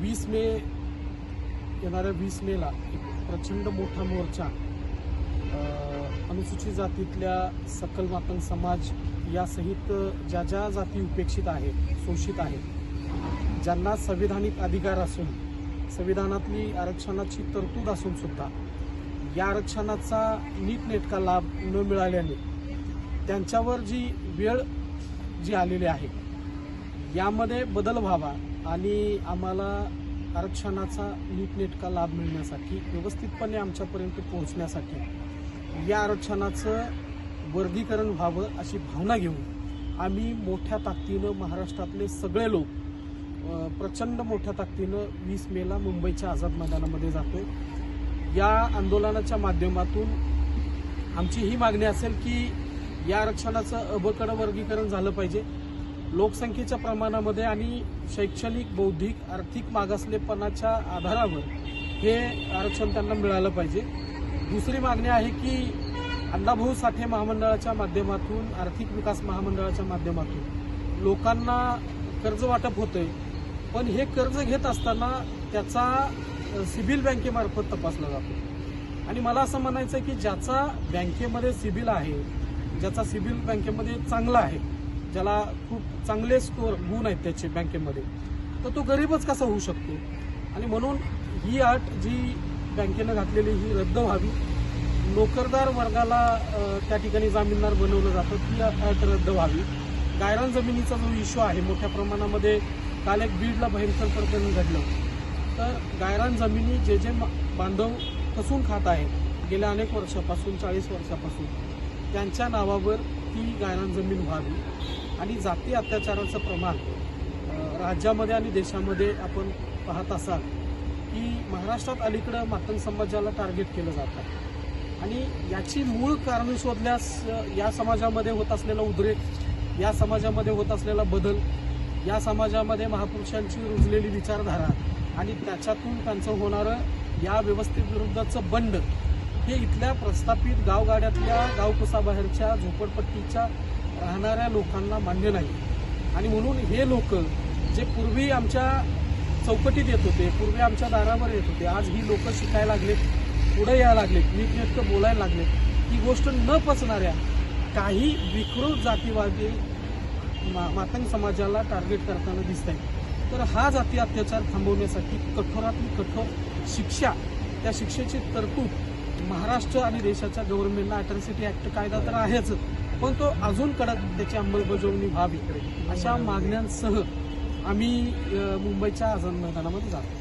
वीस मे येणाऱ्या वीस मेला एक प्रचंड मोठा मोर्चा अनुसूचित जातीतल्या सकल मापन समाज यासहित ज्या ज्या जाती उपेक्षित आहेत शोषित आहेत ज्यांना संविधानिक अधिकार असून संविधानातली आरक्षणाची तरतूद असून सुद्धा या आरक्षणाचा नीटनेटका लाभ न मिळाल्याने त्यांच्यावर जी वेळ जी आलेली आहे यामध्ये बदल व्हावा आणि आम्हाला आरक्षणाचा नीटनेटका लाभ मिळण्यासाठी व्यवस्थितपणे आमच्यापर्यंत पोहोचण्यासाठी या आरक्षणाचं वर्गीकरण व्हावं अशी भावना घेऊन आम्ही मोठ्या ताकदीनं महाराष्ट्रातले सगळे लोक प्रचंड मोठ्या ताकदीनं वीस मेला मुंबईच्या आझाद मैदानामध्ये जातो या आंदोलनाच्या माध्यमातून आमची ही मागणी असेल की या आरक्षणाचं अबकडं वर्गीकरण झालं पाहिजे. लोकसंख्येच्या प्रमाणामध्ये आणि शैक्षणिक बौद्धिक आर्थिक मागासलेपणाच्या आधारावर हे आरक्षण त्यांना मिळालं पाहिजे. दुसरी मागणी आहे की अण्णाभाऊ साठे महामंडळाच्या माध्यमातून आर्थिक विकास महामंडळाच्या माध्यमातून लोकांना कर्ज वाटप होतंय. पण हे कर्ज घेत असताना त्याचा सिबिल बँकेमार्फत तपासला जातो. आणि मला असं म्हणायचं आहे की ज्याचा बँकेमध्ये सिबिल आहे ज्याचा सिबिल बँकेमध्ये चांगला आहे ज्याला खूप चांगले स्कोर गुण आहेत त्याचे बँकेमध्ये तर तो गरीबच कसा होऊ शकतो? आणि म्हणून ही अट जी बँकेनं घातलेली ही रद्द व्हावी. नोकरदार वर्गाला त्या ठिकाणी जामीनदार बनवलं जातं ती अट रद्द व्हावी. गायरान जमिनीचा जो इश्यू आहे मोठ्या प्रमाणामध्ये काल एक बीडला भयंकर प्रकरण घडलं. तर गायरान जमिनी जे जे बांधव कसून खात आहेत गेल्या अनेक वर्षापासून चाळीस वर्षापासून त्यांच्या नावावर ती गायरान जमीन व्हावी. आणि जाती अत्याचाराचं प्रमाण राज्यामध्ये आणि देशामध्ये आपण पाहत असाल की महाराष्ट्रात अलीकडं मातंग समाजाला टार्गेट केलं जातं आणि याची मूळ कारणं शोधल्यास या समाजामध्ये होत असलेला उद्रेक या समाजामध्ये होत असलेला बदल या समाजामध्ये महापुरुषांची रुजलेली विचारधारा आणि त्याच्यातून त्यांचं होणारं या व्यवस्थेविरुद्धचं बंड हे इथल्या प्रस्थापित गावगाड्यातल्या गावकुसाबाहेरच्या झोपडपट्टीच्या राहणाऱ्या लोकांना मान्य नाही. आणि म्हणून हे लोक जे पूर्वी आमच्या चौकटीत येत होते पूर्वी आमच्या दारावर येत होते आज ही लोक शिकायला लागलेत पुढे यायला लागलेत नीटनेटकं बोलायला लागलेत. ही गोष्ट न पचणाऱ्या काही विकृत जातीवादी मा मातंग समाजाला टार्गेट करताना दिसत आहे तर हा जाती अत्याचार थांबवण्यासाठी कठोरातली कठोर शिक्षा त्या शिक्षेची तरतूद महाराष्ट्र आणि देशाच्या गव्हर्नमेंटला अट्रॉसिटी ऍक्ट कायदा तर आहेच. पण तो अजून कडक त्याची अंमलबजावणी व्हावी अशा मागण्यांसह आम्ही मुंबईच्या आझाद मैदानामध्ये जातो.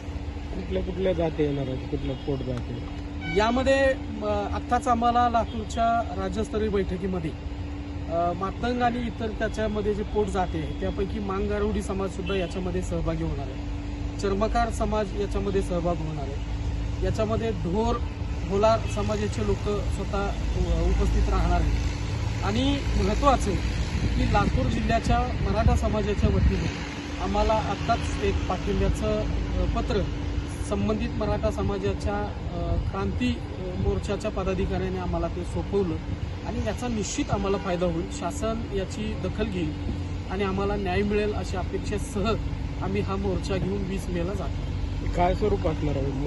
कुठल्या कुठल्या जाती येणार आहेत? कुठल्या पोट जाती यामध्ये आत्ताच आम्हाला लातूरच्या राज्यस्तरीय बैठकीमध्ये मातंग आणि इतर त्याच्यामध्ये जे पोट जाते त्यापैकी मांगारुडी समाज सुद्धा याच्यामध्ये सहभागी होणार आहे. चर्मकार समाज याच्यामध्ये सहभाग होणार आहे. याच्यामध्ये ढोर ढोलार समाजाचे लोक स्वतः उपस्थित राहणार आहेत. आणि महत्त्वाचं की लातूर जिल्ह्याच्या मराठा समाजाच्या वतीने आम्हाला आत्ताच एक पाठिंब्याचं पत्र संबंधित मराठा समाजाच्या क्रांती मोर्चाच्या पदाधिकाऱ्याने आम्हाला ते सोपवलं आणि याचा निश्चित आम्हाला फायदा होईल. शासन याची दखल घेईल आणि आम्हाला न्याय मिळेल अशा अपेक्षेसह आम्ही हा मोर्चा घेऊन वीस मेला जातो. काय स्वरूप असणार आहे